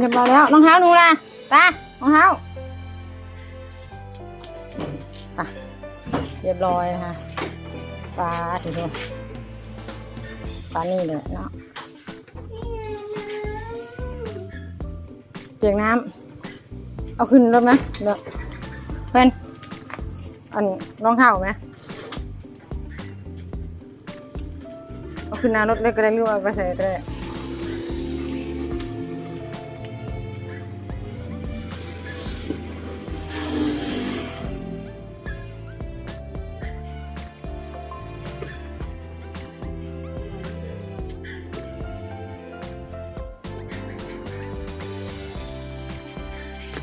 เรียบร้อยแล้วรองเท้าหนูล่ะตารองเท้าไปเรียบร้อยนะคะปลาดูดูปลานี่เลยเนาะเปียกน้ำเอาขึ้นรถไหมเดี๋ยวเพื่อนอันรองเท้าไหมเอาขึ้นหน้ารถเลยก็ได้หรือว่าเอาไปใส่ก็ได้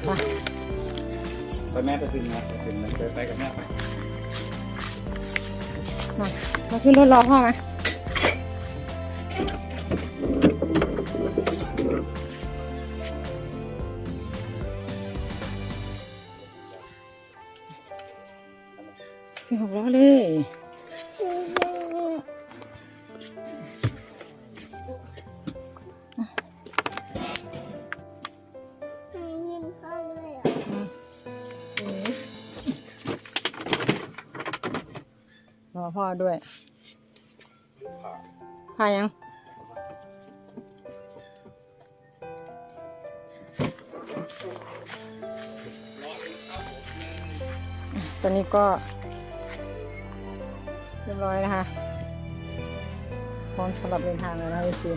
ไปแม่ไปถึงนะไปถึงนะไปไปกับแม่ไปมามาขึ้นรถรอพ่อไหมขึ้นหกล้อเลย รอพ่อด้วยพายังตอนนี้ก็ เรียบร้อยนะคะ พร้อมสำหรับเดินทางแล้วนะเอซี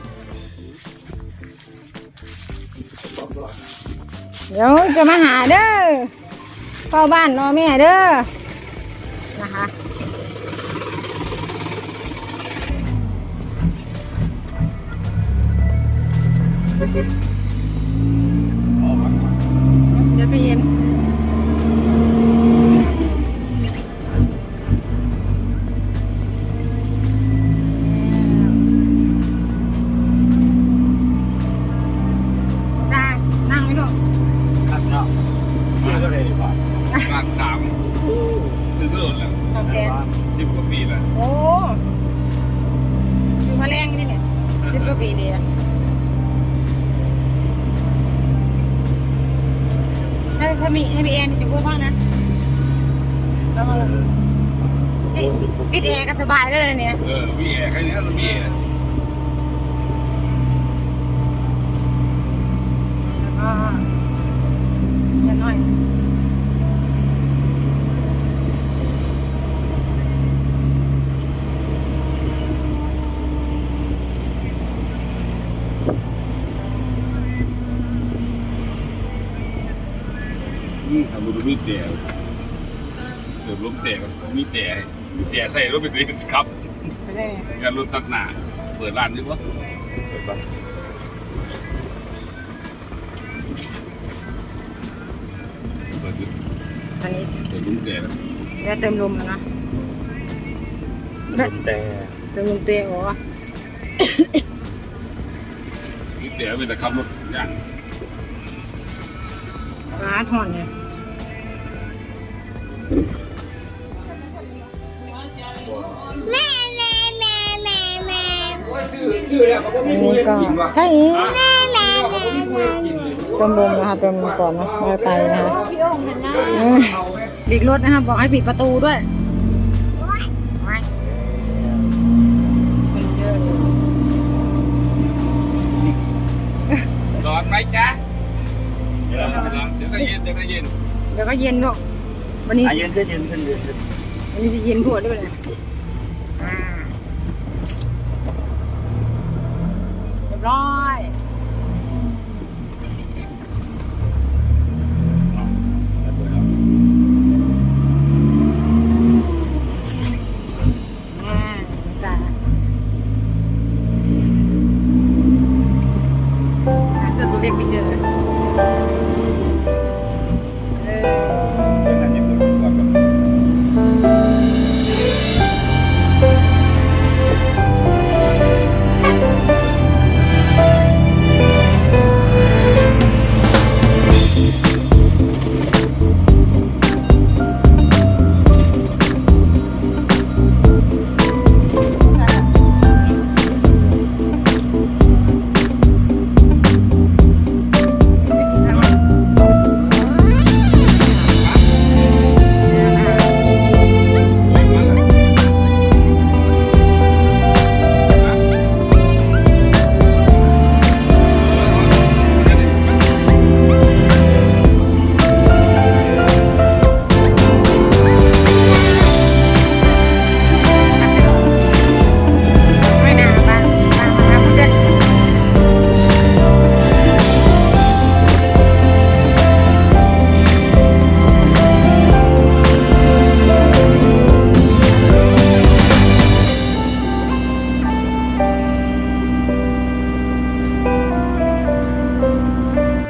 เดี๋ยวจะมาหาเด้อเฝ้าบ้านรอแม่เด้อนะคะ เดี๋ยวไปเย็นตานั่งไม่ถูกครับเนาะซื้อก็เลยดีกว่าหลังสามซื้อก็หล่นแล้วตอบแทนสิบกว่าปีแล้วโอ้อยู่มาแรงนี่เนี่ยสิบกว่าปีดีอะ ถ้าถ้ามีให้พี่แอนจะพูดว่านะแล้วก็ติดติดแอร์ก็สบายเลยเนี่ย เออวีเอแค่นี้ก็วีเอแล้วก็เดี๋ยวหน่อย นี่ทำบุญมีแต่เกือบล้มแต่มีแต่มีแต่ใส่รถไปเลยครับไม่ใช่เนี่ยงานรถตัดหน้าเปิดร้านดีกว่าเปิดร้านเปิดอยู่ตอนนี้เปิดลุ้มแต่แล้วเดี๋ยวเติมลมแล้วนะลุ้มแต่เติมลมเตียงเหรอมีแต่เป็นแต่ขับรถอย่าง ร้านห่อนเนี่ยอันนี้ก็ถ้าอย่างนี้เติมลมนะคะเติมลมก่อนนะแล้วไปนะคะเออบิดรถนะคะบอกให้ปิดประตูด้วยไม่คนเยอะเลยร้อนไหมจ๊ะเดี๋ยวเดี๋ยว เย็นแต่ก็เย็นเดี๋ยวก็เย็นเนาะวันนี้อะเย็นขึ้นเย็นขึ้นเย็นวันนี้จะเย็นปวดด้วยนะอ่าเรียบร้อยอ่าจ้ะสื้อตัวเล็กไม่เจอ